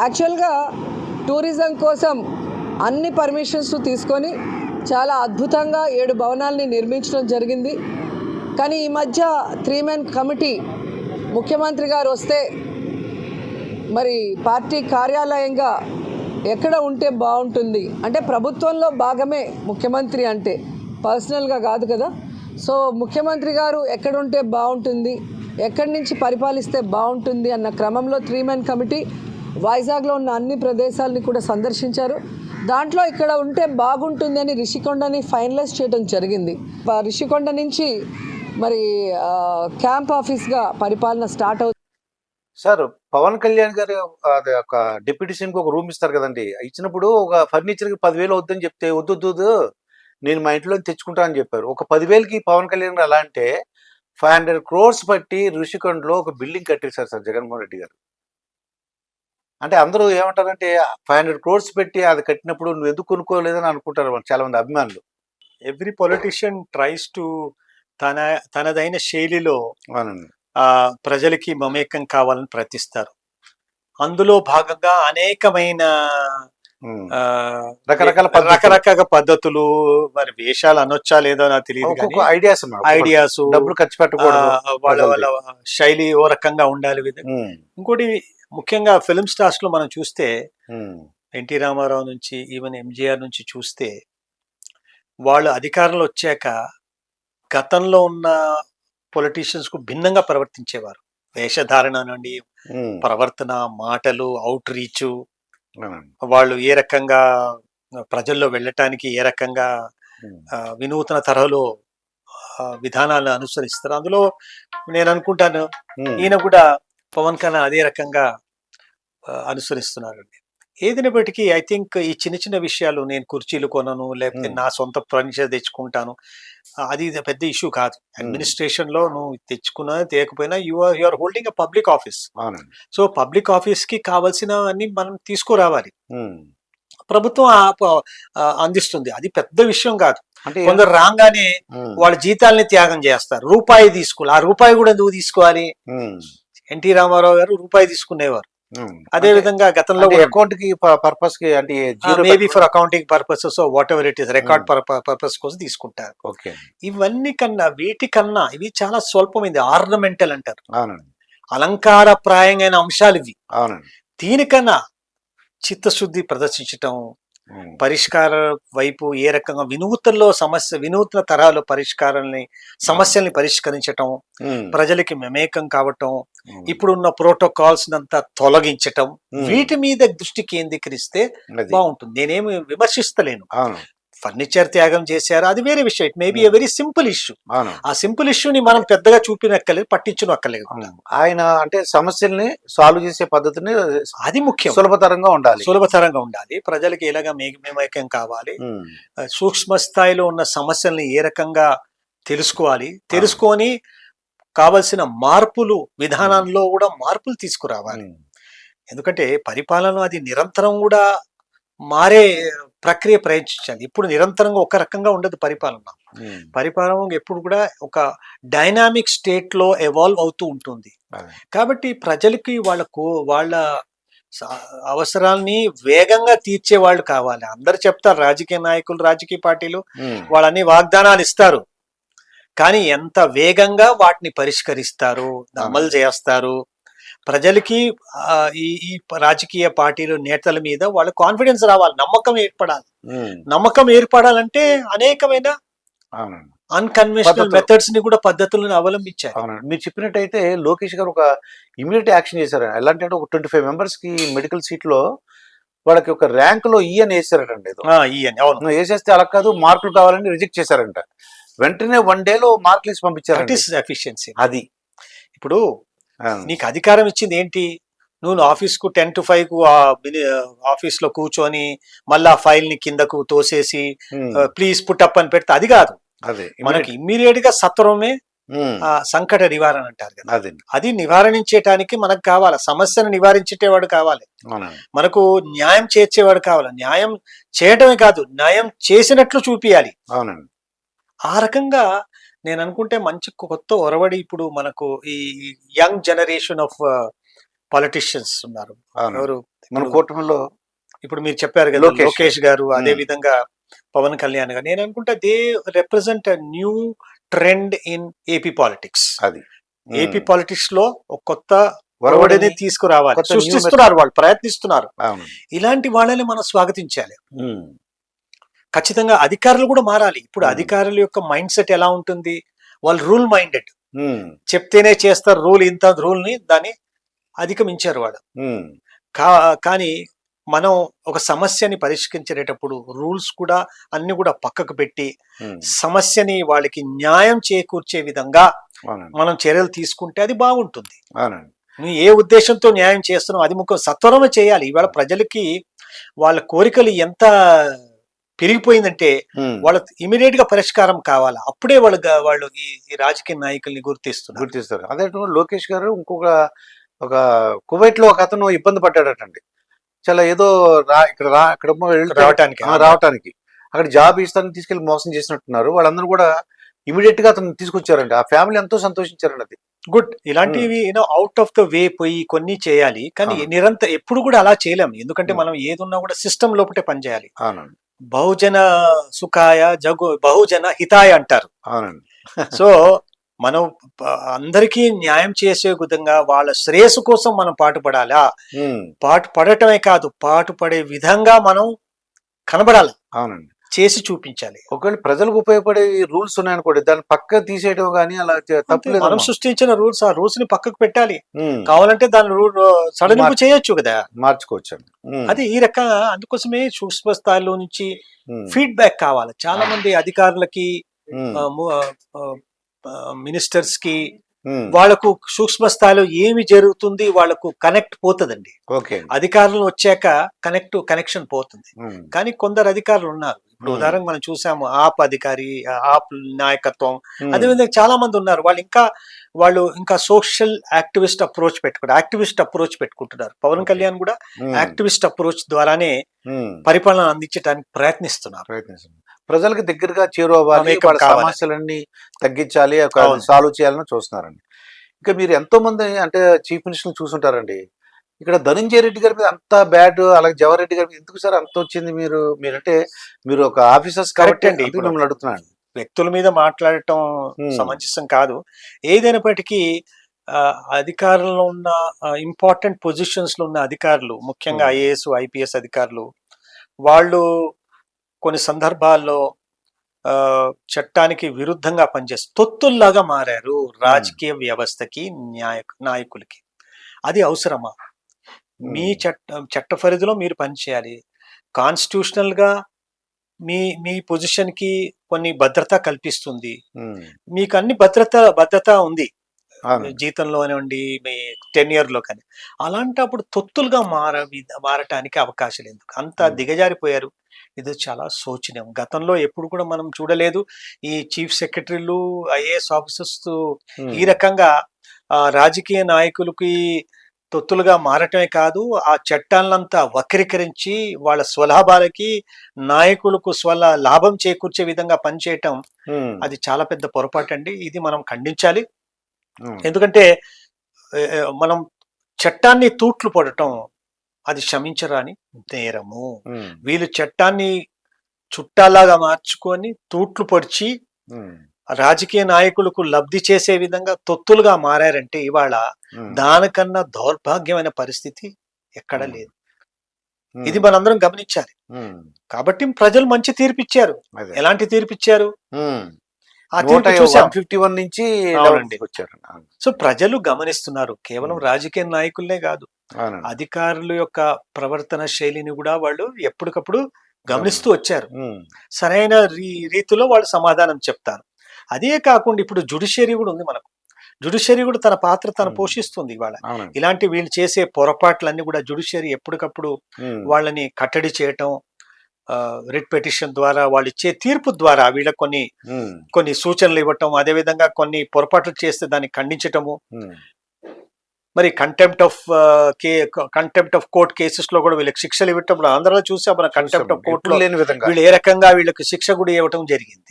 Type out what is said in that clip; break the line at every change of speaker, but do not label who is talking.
యాక్చువల్గా టూరిజం కోసం అన్ని పర్మిషన్స్ తీసుకొని చాలా అద్భుతంగా ఏడు భవనాల్ని నిర్మించడం జరిగింది. కానీ ఈ మధ్య త్రీ మెన్ కమిటీ ముఖ్యమంత్రి గారు వస్తే మరి పార్టీ కార్యాలయంగా ఎక్కడ ఉంటే బాగుంటుంది? అంటే ప్రభుత్వంలో భాగమే ముఖ్యమంత్రి అంటే పర్సనల్గా కాదు కదా. సో ముఖ్యమంత్రి గారు ఎక్కడ ఉంటే బాగుంటుంది? ఎక్కడి నుంచి పరిపాలిస్తే బాగుంటుంది? అన్న క్రమంలో త్రీ మెన్ కమిటీ వైజాగ్లో ఉన్న అన్ని ప్రదేశాలని కూడా సందర్శించారు. దాంట్లో ఇక్కడ ఉంటే బాగుంటుందని రిషికొండని ఫైనలైజ్ చేయడం జరిగింది. రిషికొండ నుంచి మరి క్యాంప్ ఆఫీస్గా పరిపాలన స్టార్ట్ అవుతుంది.
సార్ పవన్ కళ్యాణ్ గారు అది ఒక డిప్యూటీ సీఎంకి ఒక రూమ్ ఇస్తారు కదండి. ఇచ్చినప్పుడు ఒక ఫర్నిచర్కి పదివేలు వద్దని చెప్తే వద్దు వద్దు నేను మా ఇంట్లో తెచ్చుకుంటా అని చెప్పారు. ఒక పదివేలకి పవన్ కళ్యాణ్ గారు ఎలా అంటే ఫైవ్ హండ్రెడ్ క్రోర్స్ పట్టి ఋషికొండలో ఒక బిల్డింగ్ కట్టేశారు సార్ జగన్మోహన్ రెడ్డి గారు. అంటే అందరూ ఏమంటారంటే ఫైవ్ హండ్రెడ్ క్రోర్స్ పెట్టి అది కట్టినప్పుడు నువ్వు ఎందుకు కొనుక్కోలేదని అనుకుంటారు చాలా మంది అభిమానులు.
ఎవ్రీ పొలిటీషియన్ ట్రైస్ టు తన తనదైన శైలిలో ప్రజలకి మమేకం కావాలని ప్రయత్నిస్తారు. అందులో భాగంగా అనేకమైన
రకరకాల పద్ధతులు.
రకరకాల పద్ధతులు మరి వేషాలు అనొచ్చా లేదో నాకు తెలియదు
ఐడియాస్
ఐడియాస్
డబ్బులు ఖర్చు పెట్టకూడదు
వాళ్ళ వాళ్ళ శైలి ఓ రకంగా ఉండాలి ఇంకోటి ముఖ్యంగా ఫిల్మ్ స్టార్స్లో మనం చూస్తే ఎన్టీ రామారావు నుంచి ఈవెన్ ఎంజీఆర్ నుంచి చూస్తే వాళ్ళు అధికారంలో వచ్చాక గతంలో ఉన్న పొలిటీషియన్స్కు భిన్నంగా ప్రవర్తించేవారు. వేషధారణ నుండి ప్రవర్తన మాటలు అవుట్ రీచ్. వాళ్ళు ఏ రకంగా ప్రజల్లో వెళ్ళటానికి ఏ రకంగా వినూతన తరహలో విధానాలను అనుసరిస్తారు. అందులో నేను అనుకుంటాను ఈయన కూడా పవన్ కళ్యాణ్ అదే రకంగా అనుసరిస్తున్నారండి. ఏదినప్పటికీ ఐ థింక్ ఈ చిన్న చిన్న విషయాలు నేను కుర్చీలు కొనను లేకపోతే. నా సొంత ఫర్నిచర్ తెచ్చుకుంటాను అది పెద్ద ఇష్యూ కాదు. అడ్మినిస్ట్రేషన్లో నువ్వు తెచ్చుకున్నా తేకపోయినా you are you are holding a public office. So public ఆఫీస్కి కావాల్సినవన్నీ మనం తీసుకురావాలి. ప్రభుత్వం అందిస్తుంది. అది పెద్ద విషయం కాదు.
అంటే
కొందరు రాగానే వాళ్ళ జీతాల్ని త్యాగం చేస్తారు. రూపాయి తీసుకోవాలి ఆ రూపాయి కూడా ఎందుకు తీసుకోవాలి? ఎన్టీ రామారావు గారు రూపాయి తీసుకునేవారు. అదే
అంటే-
విధంగా గతంలో
అకౌంట్కి పర్పస్కి అంటే
maybe for accounting purposes whatever it is record purpose కోసం తీసుకుంటారు.
ఓకే
ఇవన్నీ కన్నా వీటికన్నా ఇవి చాలా స్వల్పమైంది ఆర్నమెంటల్ అంటారు.
అవునండి.
అలంకారప్రాయమైన అంశాలు ఇవి. దీనికన్నా చిత్తశుద్ధి ప్రదర్శించటం పరిష్కార వైపు ఏ రకంగా వినూతనలో సమస్య వినూత్న తరాల పరిష్కారాలని సమస్యల్ని పరిష్కరించటం ప్రజలకి మమేకం కావటం ఇప్పుడున్న ప్రోటోకాల్స్ నంతా తొలగించటం వీటి మీద దృష్టి కేంద్రీకరిస్తే. బాగుంటుంది. నేనేమి విమర్శిస్తలేను. ఫర్నిచర్ త్యాగం చేశారు? అది వేరే విషయం. It maybe a very simple issue ఆ సింపుల్ ఇష్యూని మనం పెద్దగా చూపినక్కర్లేదు పట్టించునక్కర్లేదు
అవును. ఆయన అంటే సమస్యల్ని సాల్వ్ చేసే పద్ధతిని
అది ముఖ్యం.
సులభతరంగా ఉండాలి.
సులభతరంగా ఉండాలి. ప్రజలకి ఎలాగా మేమేకం కావాలి. ఆ, సూక్ష్మ స్థాయిలో ఉన్న సమస్యల్ని ఏ రకంగా తెలుసుకోవాలి? తెలుసుకొని కావలసిన మార్పులు విధానంలో కూడా మార్పులు తీసుకురావాలి.
ఉమ్,
ఎందుకంటే పరిపాలన అది నిరంతరం కూడా మారే ప్రక్రియ ప్రయత్నించాలి ఇప్పుడు నిరంతరంగా ఒక రకంగా ఉండదు పరిపాలన. పరిపాలన ఎప్పుడు కూడా ఒక డైనామిక్ స్టేట్లో ఎవాల్వ్ అవుతూ ఉంటుంది. కాబట్టి ప్రజలకి వాళ్ళకు వాళ్ళ అవసరాల్ని వేగంగా తీర్చే వాళ్ళు కావాలి. అందరు చెప్తారు రాజకీయ నాయకులు రాజకీయ పార్టీలు
ఉమ్,
వాళ్ళన్ని వాగ్దానాలు ఇస్తారు. కానీ ఎంత వేగంగా వాటిని పరిష్కరిస్తారు అమలు చేస్తారు ప్రజలకి ఈ ఈ రాజకీయ పార్టీలు నేతల మీద వాళ్ళ కాన్ఫిడెన్స్ రావాలి నమ్మకం ఏర్పడాలి. నమ్మకం ఏర్పడాలంటే అనేకమైన అన్కన్వెన్షనల్. మెథడ్స్ని కూడా పద్ధతులను అవలంబించారు
అవునండి. మీరు చెప్పినట్టయితే లోకేష్ గారు ఒక ఇమీడియట్ యాక్షన్ చేశారు. ఎలాంటి అంటే ఒక ట్వంటీ ఫైవ్ మెంబర్స్కి మెడికల్ సీట్లో వాళ్ళకి ఒక ర్యాంక్లో ఈ అని వేసారటండి ఏదో.
ఆ, ఈ అని అవును.
వేసేస్తే అలా కాదు మార్కులు కావాలని రిజెక్ట్ చేశారంట. వెంటనే వన్ డే లో మార్కులు ఇచ్చి
ఎఫిషియన్సీ
అది.
ఇప్పుడు నీకు అధికారం ఇచ్చింది ఏంటి? నువ్వు ఆఫీస్కు టెన్ టు ఫైవ్కు ఆఫీస్లో కూర్చొని మళ్ళీ ఆ ఫైల్ని కిందకు తోసేసి ప్లీజ్ పుట్టప్ అని పెడితే అది కాదు.
అదే
మనకి ఇమ్మీడియట్గా సత్వరమే సంకట నివారణ అంటారు కదా.
అదే.
అది నివారించేటానికి మనకు కావాలి. సమస్యను నివారించేటవాడు కావాలి. మనకు న్యాయం చేర్చేవాడు కావాలి. న్యాయం చేయటమే కాదు న్యాయం చేసినట్లు చూపియాలి. ఆ రకంగా నేను అనుకుంటే మంచి కొత్త ఒరవడి ఇప్పుడు మనకు ఈ యంగ్ జనరేషన్ ఆఫ్ పాలిటిషియన్స్ ఉన్నారు. ఎవరు
మన
ఇప్పుడు-
కూటమిలో
ఇప్పుడు మీరు చెప్పారు కదా
లోకేష్.
గారు. అదే. విధంగా పవన్ కళ్యాణ్ గారు. నేను అనుకుంటా they represent new trend in AP politics.
అది.
ఏపీ పాలిటిక్స్లో ఒక కొత్త ఒరవడిని తీసుకురావాలి. సృష్టిస్తున్నారు వాళ్ళు ప్రయత్నిస్తున్నారు. ఇలాంటి వాళ్ళని మనం స్వాగతించాలి. ఖచ్చితంగా అధికారులు కూడా మారాలి. ఇప్పుడు. అధికారుల యొక్క మైండ్ సెట్ ఎలా ఉంటుంది? వాళ్ళు రూల్ మైండెడ్. చెప్తేనే చేస్తారు రూల్ ఇంత రూల్ని దాన్ని అధిగమించారు. కా కానీ మనం ఒక సమస్యని పరిష్కరించేటప్పుడు రూల్స్ కూడా అన్ని కూడా పక్కకు పెట్టి. సమస్యని వాళ్ళకి న్యాయం చేకూర్చే విధంగా మనం చర్యలు తీసుకుంటే అది బాగుంటుంది. నువ్వు ఏ ఉద్దేశంతో న్యాయం చేస్తున్నావు? అది ముఖ్యం. సత్వరమే చేయాలి. ఇవాళ ప్రజలకి వాళ్ళ కోరికలు ఎంత పెరిగిపోయిందంటే. వాళ్ళ ఇమీడియట్గా పరిష్కారం కావాలి? అప్పుడే వాళ్ళు వాళ్ళు ఈ రాజకీయ నాయకుల్ని గుర్తిస్తున్నారు.
గుర్తిస్తారు అదే లోకేష్ గారు ఇంకొక ఒక కువైట్లో ఒక అతను ఇబ్బంది పడ్డాడటండి. చాలా ఏదో రా ఇక్కడ రా ఇక్కడ
రావటానికి
రావటానికి. అక్కడ జాబ్ ఇస్తానని తీసుకెళ్ళి మోసం చేసినట్టున్నారు. వాళ్ళందరూ కూడా ఇమీడియట్గా అతను తీసుకొచ్చారండి. ఆ ఫ్యామిలీ ఎంతో సంతోషించారండి అది.
గుడ్. ఇలాంటివి you know out of the way పోయి కొన్ని చేయాలి. కానీ. నిరంతర ఎప్పుడు కూడా అలా చేయలేము. ఎందుకంటే. మనం ఏదున్నా కూడా సిస్టమ్ లోపటే పనిచేయాలి.
అవునండి.
బహుజన సుఖాయ జగు బహుజన హితాయ అంటారు.
అవునండి.
సో మనం అందరికీ న్యాయం చేసే విధంగా వాళ్ళ శ్రేయస్సు కోసం మనం పాటుపడాలా. పాటు పడటమే కాదు పాటుపడే విధంగా మనం కనబడాలి.
అవునండి.
చేసి చూపించాలి
ఒకవేళ ప్రజలకు ఉపయోగపడే రూల్స్ ఉన్నాయనుకోండి దాన్ని పక్క తీసేయడం కానీ అలా తప్పులేదు
మనం సృష్టించిన రూల్స్ ఆ రూల్స్ని పక్కకు పెట్టాలి. కావాలంటే దాని రూల్
మార్చ్-
చేయొచ్చు కదా
మార్చుకోవచ్చండి ఉమ్.
అది ఈ రకంగా అందుకోసమే సూక్ష్మ స్థాయిలో నుంచి. ఫీడ్బ్యాక్ కావాలి చాలా మంది అధికారులకి.
మినిస్టర్స్కి.
వాళ్ళకు సూక్ష్మ స్థాయిలో ఏమి జరుగుతుంది వాళ్ళకు కనెక్ట్ పోతుందండి. అధికారులు వచ్చాక కనెక్ట్ కనెక్షన్ పోతుంది
ఉమ్.
కానీ కొందరు అధికారులు ఉన్నారు ఇప్పుడు
Hmm.
ఉదాహరణకు మనం చూసాము ఆప్ అధికారి ఆప్ నాయకత్వం. అదేవిధంగా చాలా మంది ఉన్నారు వాళ్ళు ఇంకా వాళ్ళు ఇంకా సోషల్ యాక్టివిస్ట్ అప్రోచ్ పెట్టుకుంటారు యాక్టివిస్ట్ అప్రోచ్ పెట్టుకుంటున్నారు పవన్. కళ్యాణ్ కూడా. యాక్టివిస్ట్ అప్రోచ్ ద్వారానే. పరిపాలన అందించడానికి ప్రయత్నిస్తున్నారు
ప్రజలకు దగ్గరగా
up
వాళ్ళ. సమస్యలన్నీ తగ్గించాలి. సాల్వ్ చేయాలని చూస్తున్నారండి ఇంకా మీరు ఎంతో మంది అంటే చీఫ్ మినిస్టర్ చూసుంటారండి ఇక్కడ ధనంజయ రెడ్డి గారి మీద అంత బ్యాడ్ అలాగే జవహర్ గారి మీద ఎందుకు సార్ అంత వచ్చింది మీరు మీరంటే మీరు ఒక ఆఫీసర్స్ కాబట్టి
అండి. ఇప్పుడు-
మిమ్మల్ని అడుగుతున్నాను
వ్యక్తుల మీద మాట్లాడటం. సమంజసం కాదు ఏదైనప్పటికీ అధికారంలో ఉన్న ఇంపార్టెంట్ పొజిషన్స్లో ఉన్న అధికారులు ముఖ్యంగా. ఐఏఎస్ ఐపీఎస్ అధికారులు వాళ్ళు కొన్ని సందర్భాల్లో చట్టానికి విరుద్ధంగా పనిచేస్తారు తొత్తుల్లాగా మారారు రాజకీయ వ్యవస్థకి న్యాయ నాయకులకి. అది అవసరమా? మీ చట్ట చట్ట పరిధిలో మీరు పనిచేయాలి. కాన్స్టిట్యూషనల్గా మీ మీ పొజిషన్కి కొన్ని భద్రత కల్పిస్తుంది. మీకు అన్ని భద్రత భద్రత ఉంది. జీతంలో అనివ్వండి మీ లో కానీ అలాంటప్పుడు తొత్తులుగా మార మారటానికి అవకాశాలు ఎందుకు అంత. దిగజారిపోయారు ఇది చాలా శోచనీయం గతంలో ఎప్పుడు కూడా మనం చూడలేదు ఈ చీఫ్ సెక్రటరీలు ఐఏఎస్ ఆఫీసర్స్. ఈ రకంగా రాజకీయ నాయకులకి తొత్తులుగా మారటమే కాదు ఆ చట్టాలంతా వక్రీకరించి వాళ్ళ స్వలాభాలకి నాయకులకు స్వల లాభం చేకూర్చే విధంగా పనిచేయటం. అది చాలా పెద్ద పొరపాటు అండి ఇది మనం ఖండించాలి. ఎందుకంటే మనం చట్టాన్ని తూట్లు పడటం అది క్షమించరాని నేరము. వీళ్ళు చట్టాన్ని చుట్టాలాగా మార్చుకొని తూట్లు పొడిచి. రాజకీయ నాయకులకు లబ్ధి చేసే విధంగా తొత్తులుగా మారారంటే ఇవాళ. దానికన్నా దౌర్భాగ్యమైన పరిస్థితి ఎక్కడ. లేదు. ఇది మనందరం గమనించాలి. కాబట్టి ప్రజలు మంచి తీర్పిచ్చారు. ఎలాంటి తీర్పిచ్చారు
ఫిఫ్టీ వన్ నుంచి
అవునండి.
11 వచ్చారు.
సో ప్రజలు గమనిస్తున్నారు కేవలం. రాజకీయ నాయకులనే కాదు. అధికారుల యొక్క ప్రవర్తన శైలిని కూడా వాళ్ళు ఎప్పటికప్పుడు గమనిస్తూ వచ్చారు. సరైన రీ- రీతిలో వాళ్ళు సమాధానం చెప్తారు అదే కాకుండా ఇప్పుడు జుడిషియరీ కూడా ఉంది మనకు జుడిషియరీ కూడా తన పాత్ర తను. పోషిస్తుంది ఇవాళ. ఇలాంటి వీళ్ళు చేసే పొరపాట్లన్నీ కూడా జుడిషియరీ ఎప్పటికప్పుడు. వాళ్ళని కట్టడి చేయటం రిట్ పెటిషన్ ద్వారా వాళ్ళు ఇచ్చే తీర్పు ద్వారా వీళ్ళకి కొన్ని. కొన్ని సూచనలు ఇవ్వటం అదేవిధంగా కొన్ని పొరపాట్లు చేస్తే దాన్ని ఖండించటము. మరి కంటెంప్ట్ ఆఫ్ కే కంటెంప్ట్ ఆఫ్ కోర్ట్ కేసెస్లో కూడా వీళ్ళకి శిక్షలు ఇవ్వటం ఆంధ్రలో చూసాం మన కంటెంప్ట్ ఆఫ్ కోర్ట్
లేని విధంగా
వీళ్ళు ఏ రకంగా వీళ్ళకి శిక్ష కూడా ఇవ్వటం జరిగింది.